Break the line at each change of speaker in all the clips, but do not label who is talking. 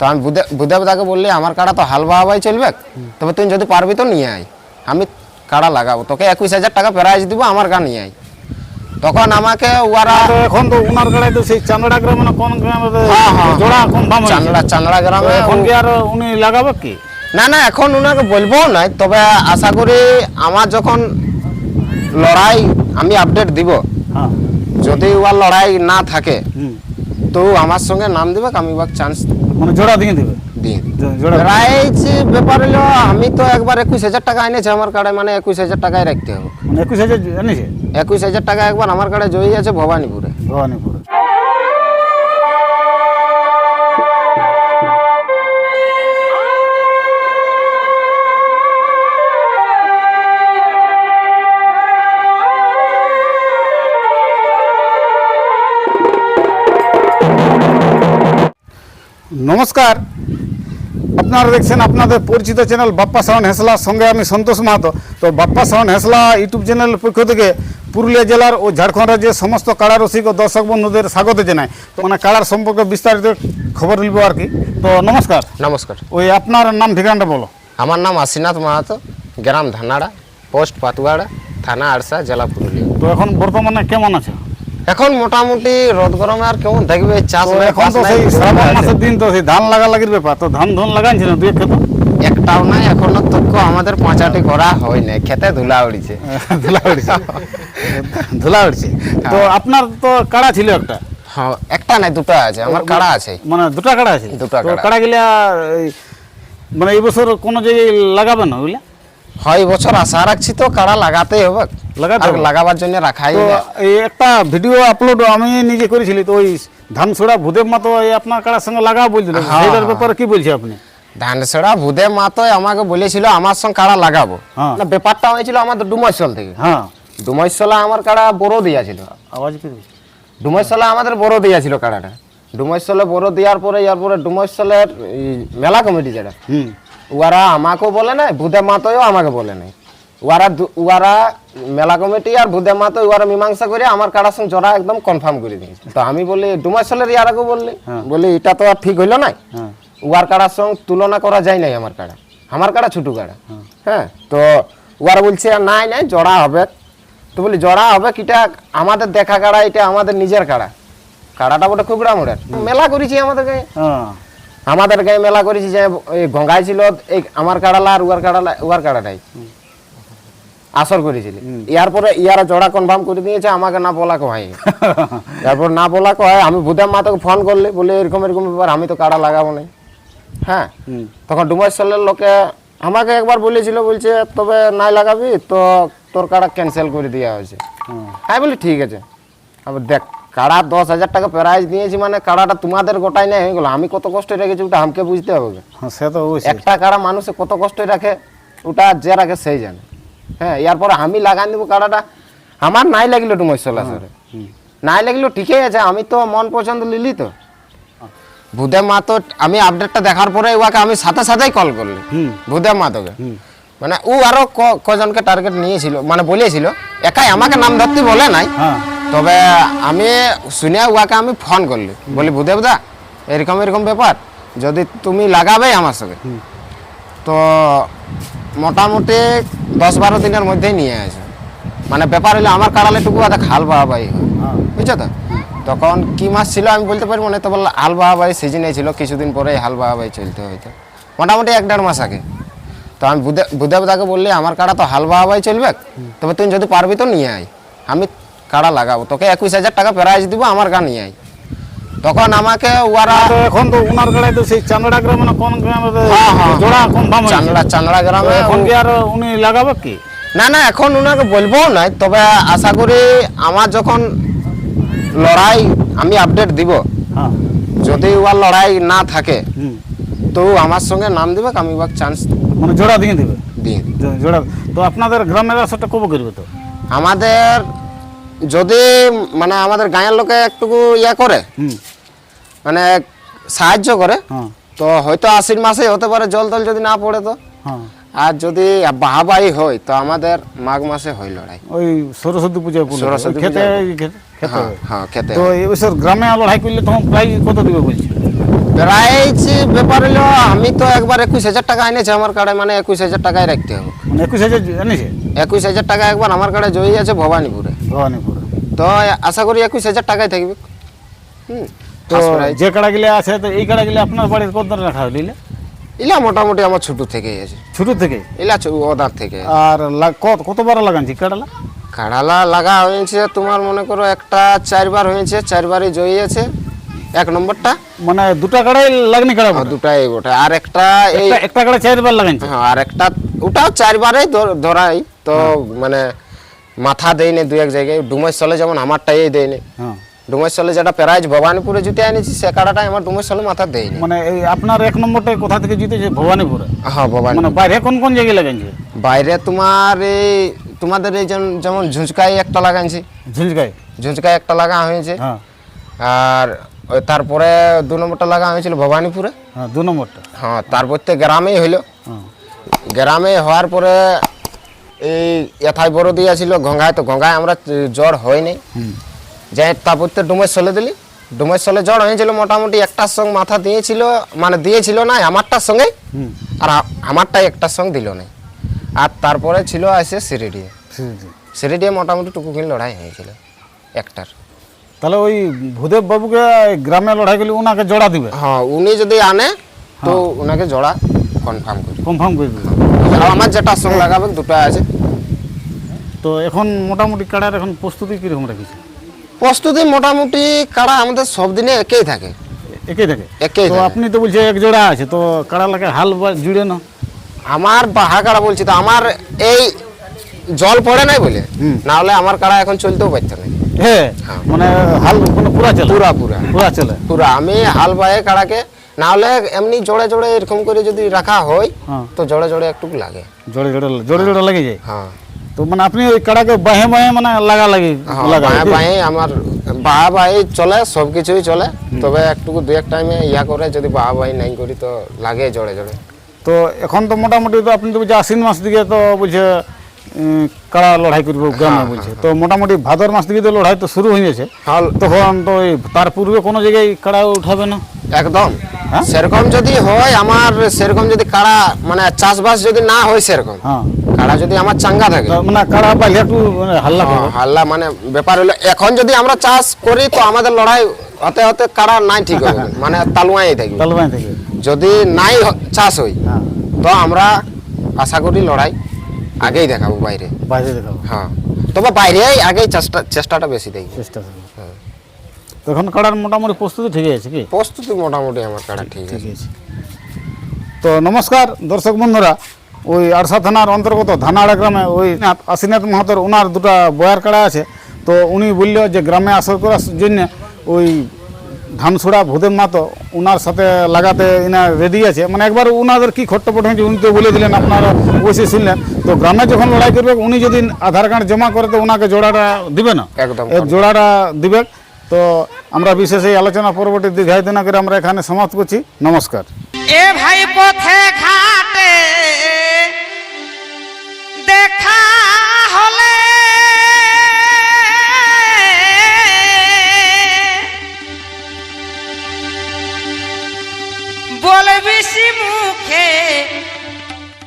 তো আমি বুধে বুধেবদাকে বললি আমার কাড়া তো হাল বাহাবাই চলবে। তবে তুই যদি পারবি তো নিয়ে আয়। আমি কাড়া লাগাবো। তোকে একুশ হাজার টাকা প্রাইজ দিব আমার গা নিয়ে আয়। তখন আমাকে ওরা
এখন তো উনার গাড়ায় তো সেই চান্দড়া গ্রামে না কোন গ্রামে
হ্যাঁ, হ্যাঁ,
জোড়া কনফার্ম হয়েছে?
চান্দড়া চান্দড়া গ্রামে
এখন কি আর উনি লাগাবে কি?
না না এখন ওনাকে বলব না তবে আশা করি আমার যখন লড়াই আমি আপডেট দিব।
হ্যাঁ।
যদি ওর লড়াই না থাকে তো আমার সঙ্গে নাম দেবে আমি চান্স
মানে জোড়া দিয়ে দেবে?
ব্যাপার হলো আমি তো একবার একুশ হাজার টাকা এনেছি আমার কার্ডে মানে একুশ হাজার টাকায় রাখতে হবে।
মানে একুশ হাজার
একুশ হাজার টাকা একবার আমার কার্ডে জয়ী আছে ভবানীপুরে।
ভবানীপুরে। নমস্কার। আপনারা দেখছেন আপনাদের পরিচিত চ্যানেল বাপ্পা সাউন্ড হেসলার সঙ্গে আমি সন্তোষ মাহাতো। তো বাপ্পা সাউন্ড হেসলা ইউটিউব চ্যানেলের পক্ষ থেকে পুরুলিয়া জেলার ও ঝাড়খণ্ড রাজ্যের সমস্ত কাড়া রসিক ও দর্শক বন্ধুদের স্বাগত জানাই। তো মানে কাড়ার সম্পর্কে বিস্তারিত খবর নিব আর কি। তো নমস্কার।
নমস্কার।
ওই আপনার নাম ঠিকানাটা বলো।
আমার নাম আশিনাথ মাহাতো গ্রাম ধানাড়া পোস্ট পাতুয়াড়া থানা আরসা জেলা পুরুলিয়া।
তো এখন বর্তমানে কেমন আছে?
এখন মোটামুটি রোদ গরমে আর কেমন দেখবে চাষ
এখন তো সেই শ্রাবণ মাসের দিন তো সেই ধান লাগা লাগির ব্যাপার। তো ধান ধান ধন লাগাইছিল দুই ক্ষেত?
একটাও নাই এখনও তক্ক আমাদের পাঁচাটি করা হয় নাই। খেতে ধুলা উড়িছে।
ধুলা উঠছে ধুলা উঠছে তো আপনার তো কাড়া ছিল একটা?
হ্যাঁ একটা নাই দুটো আছে। আমার কাড়া আছে।
মানে দুটা কাড়া আছে?
দুটা কাড়া।
কাড়া গিলা মানে এই বছর কোনো জায়গায় লাগাবে না বুঝলে
হয় বছর আশা রাখছি তো কাড়া লাগাতেই হবে।
লাগাতে হবে।
লাগাবার জন্য রাখাই
এই একটা ভিডিও আপলোড আমি নিজে করেছিলি তো ওই ধান ছোড়া ভূদেব মা তো আপনার কাড়ার সঙ্গে লাগাও বলছিল।
হ্যাঁ,
সেইটার। ব্যাপারে কি বলছে আপনি?
ধান সেড়া ভুদে মাতো আমাকে বলেছিল আমার সঙ্গে কাড়া লাগাবো।
হ্যাঁ।
না ব্যাপারটা হয়েছিল আমাদের ডুমসল থেকে।
হ্যাঁ।
ডুমসলা আমার কাড়া বড় দিয়াছিল
আওয়াজ কি
ডুমসলা আমাদের বড় দিয়াছিল কাড়াটা। ডুমসলে বড় দেওয়ার পরে ইয়ার পরে ডুমসলের মেলা কমিটি যেটা
হুম।
ওরা আমাকেও বলে নাই ভূদে মাতোও আমাকে বলে নাই। ওরা ওরা মেলা কমিটি আর ভূদে মাতো ওরা মীমাংসা করে আমার কাড়ার সঙ্গে জোড়া একদম কনফার্ম করে দিয়েছে। তো আমি বলি ডুমাসলের ইয়ারাকে বললি। বলি এটা তো আর ঠিক হইল নাই।
হ্যাঁ।
উয়ার কাড়ার সঙ্গে তুলনা করা যায় নাই আমার কাড়া। আমার কাড়া ছোট কাড়া। হ্যাঁ। তো ওরা বলছে নাই নাই জড়া হবে। তো বলি জড়া হবে কিটা? আমাদের দেখা কাড়া এটা আমাদের নিজের কাড়া। কাড়াটা বটে খুবড়া মোড়ের। মেলা করেছি আমাদের গায়ে
হ্যাঁ।
আমাদের গায়ে মেলা করেছি যে গঙ্গায় ছিল এই আমার কাড়ালা আর উয়ার কাড়ালা উয়ার কাড়াটাই আসর করেছিল। ইয়ার পরে ইয়ারা জড়া কনফার্ম করে দিয়েছে আমাকে না বলা কয়। তারপর না বলা কয় আমি ভূতাম মা তোকে ফোন করলে বলে এরকম এরকম ব্যাপার আমি তো কাড়া লাগাবো না হ্যাঁ? তখন ডুমাইশলের লোকে আমাকে একবার বলেছিল বলছে তবে নাই লাগাবি তো তোর কাড়া ক্যান্সেল করে দেওয়া হয়েছে।
হ্যাঁ।
আমি বলি ঠিক আছে। আবার দেখ কাড়া দশ হাজার টাকা প্রাইজ দিয়েছি মানে কাড়াটা তোমাদের গোটাই নেই হয়ে গেলো। আমি কত কষ্ট রেখেছি ওটা আমাকে বুঝতে হবে।
হ্যাঁ সে তো অবশ্যই।
একটা কাড়া মানুষে কত কষ্ট রাখে ওটা যে রাখে সেই জানে। হ্যাঁ এরপরে আমি লাগাই দেবো কাড়াটা। আমার নাই লাগল একটু মশলা সরে। নাই লাগল ঠিকই আছে আমি তো মন পছন্দ লিলি তো। ভূদেব মা তো আমি আপডেটটা দেখার পরে ওকে আমি সাথে সাথেই কল করলি। ভূদেব মা তোকে। মানে ও আরও ক- কজনকে টার্গেট নিয়েছিল মানে বলেছিল একাই আমাকে নাম ধরতে বলে নাই।
হ্যাঁ।
তবে আমি শুনিয়া উয়াকে আমি ফোন করলি। বলি ভূদেব দা এরকম এরকম ব্যাপার। যদি তুমি লাগাবে আমার সঙ্গে। তো মোটামুটি দশ বারো দিনের মধ্যেই নিয়ে আসো মানে ব্যাপার হলো আমার কাড়ালে টুকু আদা খাল বাহাবাই হয়। বুঝছ তো? তখন কি মাস ছিল আমি বলতে পারব না তো বলল হাল বাহাবাই সিজনে ছিল কিছুদিন পরে হাল বাহাবাই চলতে হয়তো মোটামুটি এক দেড় মাস আগে। তো আমি বুধে বুধেবদাকে বললি আমার কাড়া তো হাল বাহাবাই চলবে। তবে তুমি যদি পারবি তো নিয়ে আয়। আমি কাড়া লাগাবো। তোকে একুশ হাজার টাকা প্রাইজ দিব আমার গা নিয়ে আয়। তখন আমাকে ওরা
এখন তো উনার গাড়ায় তো সেই চান্দড়া গ্রামে না কোন গ্রামে
হ্যাঁ, হ্যাঁ,
জোড়া কনফার্ম হয়েছে?
চান্দড়া চান্দড়া গ্রামে
এখন কি আর উনি লাগাবে কি?
না না এখন ওনাকে বলব না তবে আশা করি আমার যখন লড়াই আমি আপডেট দিব।
হ্যাঁ।
যদি ওর লড়াই না থাকে তো আমার সঙ্গে নাম দিবে আমি ওকে চান্স
মানে জোড়া দিয়ে দিবে?
দিয়ে
জোড়া। তো আপনাদের গ্রামের রাস্তাটা কবে করবে তো?
আমাদের যদি মানে আমাদের গাঁয়ের লোকে একটু ইয়ে করে মানে সাহায্য করে
হ্যাঁ।
তো হয়তো আশ্বিন মাসে হতে পারে জল টল যদি না পড়ে তো।
হ্যাঁ।
আর যদি বাহাবাই হয় তো আমাদের মাঘ মাসে হয় লড়াই।
ওই সরস্বতী পূজা।
সরস্বতী
খেতে
হ্যাঁ হ্যাঁ। খেতে
তো গ্রামে লড়াই করলে তখন প্রাইজ কত দিবে বলছে?
প্রাইস ব্যাপার হলো আমি তো একবার একুশ হাজার টাকা এনেছি আমার কার্ডে মানে একুশ হাজার টাকায় রাখতে হবে।
মানে একুশ হাজার এনেছে?
একুশ হাজার টাকা একবার আমার কার্ডে জয়ী আছে ভবানীপুরে।
ভবানীপুরে।
তো আশা করি একুশ হাজার টাকায় থাকবে। হুম
তো
prize।
যে কাড়াগুলো আছে তো এই কাড়াগুলো আপনার বাড়ির কত রাখা হইলে
ইলা মোটামুটি আমার ছোট থেকেই আছে।
ছোট থেকে?
ইলা ওদার থেকে
আর কত কতবার লাগানছি কাড়ালা?
কাড়ালা লাগা হয়েছে তোমার মনে করো একটা চারবার হয়েছে চারবারই জয়ী আছে। এক নম্বরটা?
মানে দুটা কাড়াই লাগনি কাড়া বটে।
দুটাই ওটা আর একটা
একটা কাড়া চারবার লাগাইছে
হ্যাঁ আর একটা ওটাও চারবারই ধরাই। তো মানে মাথা দেয়নি দু এক জায়গায়। ডুমের সলে যেমন আমারটাই দেয়নি
হ্যাঁ।
ডুমের সলে যেটা প্রাইজ ভবানীপুরে জুতে এনেছি সে কাড়াটাই আমার ডুমের সলে মাথা দেয়নি
মানে এই আপনার এক নম্বরটা কোথা থেকে জিতেছে? ভবানীপুরে?
হ্যাঁ ভবানী
মানে বাইরে কোন কোন জায়গায় লাগাইছে?
বাইরে তোমার এই তোমাদের এই যেমন- যেমন ঝুঁচকাই একটা লাগাইছি।
ঝিলগাই
ঝুঁচকাই একটা লাগা হয়েছে।
হ্যাঁ।
আর তারপরে দু নম্বরটা লাগা হয়েছিল ভবানীপুরে।
হ্যাঁ দু নম্বরটা।
হ্যাঁ তারপর তো গ্রামেই হইল।
হ্যাঁ।
গ্রামে হওয়ার পরে এই এথায় বড় দিয়েছিল গঙ্গায় তো গঙ্গায় আমরা জ্বর হয়নি। যাই তারপর তো ডুমের সলে দিলি। ডুমের সলে জ্বর হয়েছিল মোটামুটি একটার সঙ্গে মাথা দিয়েছিল মানে দিয়েছিল না আমারটার সঙ্গে আর আমারটাই একটার সঙ্গে দিল না। আর তারপরে ছিল আসে
আছে।
সিরিডিয়ে মোটামুটি টুকুকিন লড়াই হয়েছিল একটার।
তাহলে ওই ভূদেব বাবুকে গ্রামে লড়াই করলে ওনাকে জোড়া দিবে?
হ্যাঁ উনি যদি আনে তো ওনাকে জোড়া কনফার্ম করি।
কনফার্ম করে দিবে।
আর আমার যেটা সঙ্গে লাগাবে দুটো আছে।
তো এখন মোটামুটি কাড়ার এখন প্রস্তুতি কীরকম রাখিছে
প্রস্তুতি মোটামুটি কাড়া আমাদের সব দিনে একই থাকে।
একই থাকে?
একই
তো আপনি তো বলছে এক জোড়া আছে তো কাড়া লাগে হাল জুড়ে না।
আমার বাহা কাড়া বলছি তো আমার এই জল পড়ে নাই বলে না হলে আমার কাড়া এখন চলতেও পারতো না।
হ্যাঁ
হ্যাঁ।
মানে হাল মানে পুরা চলে?
পুরা পুরা।
পুরা চলে।
পুরা। আমি হাল বাহে কাড়াকে না হলে এমনি জোড়ে জোড়ে এরকম করে যদি রাখা হয়
হ্যাঁ।
তো জোড়ে জোড়ে একটু লাগে।
জোরে জোরে জোরে জোরে লেগে যায়?
হ্যাঁ।
তো মানে আপনি ওই কাড়াকে বাহে বাহে মানে লাগা লাগি
হ্যাঁ, বাহে বাহে আমার বাহা বাহি চলে সব কিছুই চলে। তবে একটু দু এক টাইমে ইয়া করে যদি বাহা বাহি নাই করি তো লাগে জোরে জোরে
তো এখন তো মোটামুটি তো আপনি তো বলছে আশ্বিন মাস দিকে তো উম, কাড়া লড়াই করব গ্রামে বলছে তো মোটামুটি ভাদর মাস দিকে তো লড়াই তো শুরু হয়ে গেছে। তখন তো তার পূর্বে কোনো জায়গায় কাড়া উঠাবে না?
একদম।
হ্যাঁ?
সেরকম যদি হয় আমার সেরকম যদি কাড়া মানে চাষবাস যদি না হয় সেরকম।
হ্যাঁ।
কাড়া যদি আমার চাঙ্গা থাকে।
মানে কাড়া পাইলে একটু মানে হাল্লা
হ্যাঁ, হাল্লা মানে ব্যাপার হলো এখন যদি আমরা চাষ করি তো আমাদের লড়াই হতে হতে কাড়া নাই ঠিক হবে মানে তালুয়াই থাকবে
তালবাই থেকে।
যদি নাই চাষ হই
হ্যাঁ।
তো আমরা আশা করি লড়াই আগেই দেখাবো বাইরে।
বাইরে দেখাবো।
হ্যাঁ। তবে বাইরে আগেই চেষ্টা চেষ্টাটা বেশি দেখি।
চেষ্টা তো এখন কাড়ার মোটামুটি প্রস্তুতি ঠিক আছে কি?
প্রস্তুতি মোটামুটি আমার কাড়া ঠিক আছে।
তো নমস্কার দর্শক বন্ধুরা ওই আরসা থানার অন্তর্গত ধানাড়া গ্রামে ওই নাথ- আশিনাথ মাহাতর ওনার দুটা বয়ার কাড়া আছে। তো উনি বলল যে গ্রামে আসর করার জন্য ওই ধানছড়া ভূদেব মাতো ওনার সাথে লাগাতে এনা রেডি আছে। মানে একবার ওনাদের কি খট্টপট হয়েছে উনি তো বলে দিলেন আপনারা অবশ্যই শুনলেন। তো গ্রামে যখন লড়াই করবে উনি যদি আধার কার্ড জমা করে তো ওনাকে জোড়াটা দিবে না?
একদম
জোড়াটা দিবে তো আমরা বিশেষ এই আলোচনা পরবর্তী দীর্ঘায়িত না করে আমরা এখানে সমাপ্ত করছি। নমস্কার।
এ ভাই পথে ঘাটে দেখা হলে বলবি মুখে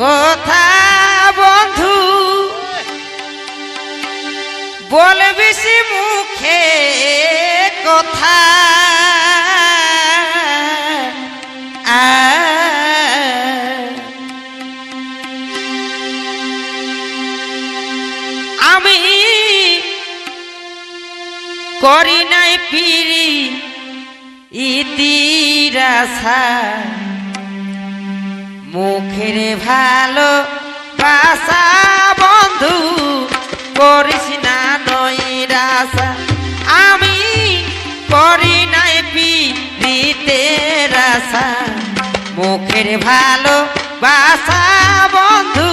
কথা বন্ধু। বলবি সি মুখে কথা। আমি করি নাই পিরি ইতিরাসা মুখের ভালো বাসা বন্ধু করিস না আমি করি নাই পিতে রাসা মুখের ভালো বাসা বন্ধু,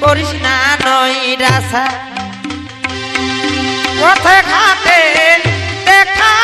করিস না নৈরাসা পথে ঘাটে দেখা